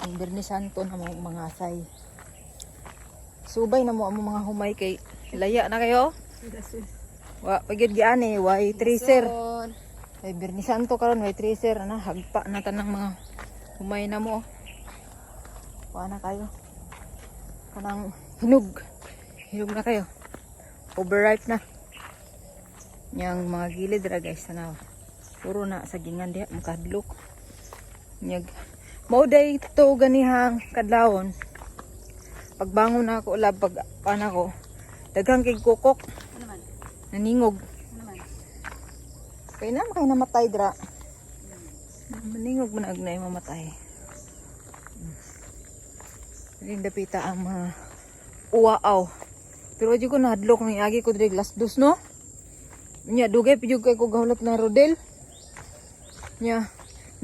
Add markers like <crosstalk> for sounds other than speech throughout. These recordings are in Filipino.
Ang Birni Santo na mga mga asay. Subay na mo ang mga humay kay laya na kayo. Wa pagid giani way tracer. Ay Birni Santo karon way tracer ana hagpa na tanang mga humay na mo. Wa na kayo. Kanang hinog. Hinog na kayo. Overripe na. Yang mga gilid ra guys tanaw. Puro na sa gingan diha makadlok. Nyag mao day to ganihang kadlawon. Pagbangon na ako ulab pag ana ko. Daghang kay kukok Ano naningog. Ano man? Kaya na kay namatay dra. Maningog man agnay mamatay. Ring dapita ang mga uwaaw. Pero di ko nahadlok ng agi ko diri last dos no. Nya dugay pijud kay ko gahulot na rodel. Nya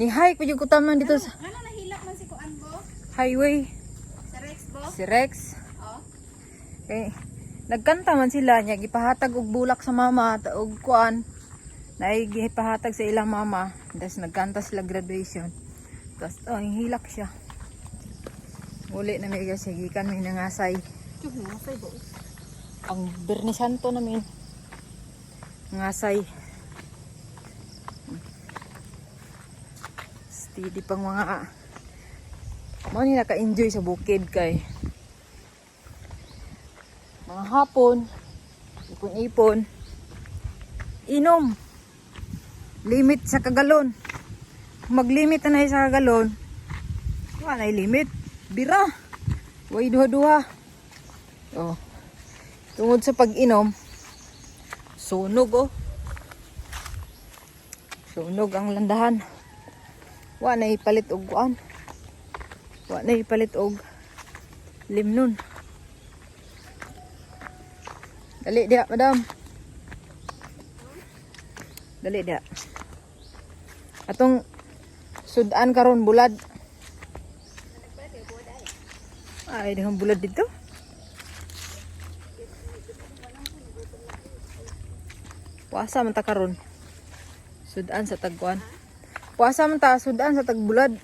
ni hike pijud ko taman dito sa Ano nahilak man si Kuan bo? Highway Sa Rex bo? si Rex. Oh. Kay nagkanta man sila nya gipahatag og bulak sa mama ta- og kuan. Naay gipahatag sa ilang mama. Tapos nagkanta sila graduation. Tapos oh, hilak siya. Uli na may gikan may nangasay. Chug na say bo. Ang Birni Santo namin. Ngasay. Steady pang mga mo ni naka-enjoy sa bukid kay. Mga hapon ipon-ipon inom limit sa kagalon. Mag-limit na sa kagalon wala limit. Bira way duha-duha. Oh tungod sa pag-inom sunog oh. Sunog ang landahan. Wa na ipalit og kuan wa na ipalit og limnon dali dia madam dali dia atong sudan karon bulad ay dihang bulad dito Puasa man ta karon. Sudan sa tagkuan. Puasa man ta sudan sa tagbulad.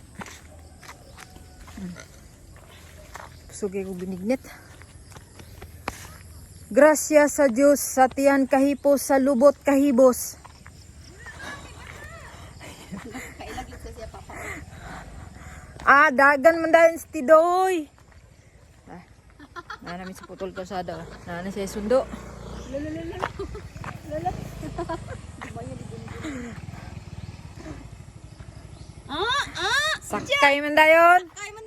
Sugi ko binignit. Grasya sa Diyos sa tiyan kahipos sa lubot kahibos. Sa. <laughs> Ah, dagan man dahil si Tidoy. Ah, na namin sa putol kalsada. Na na siya sundo. Ah, ah! Sakay man dayon. Kay man.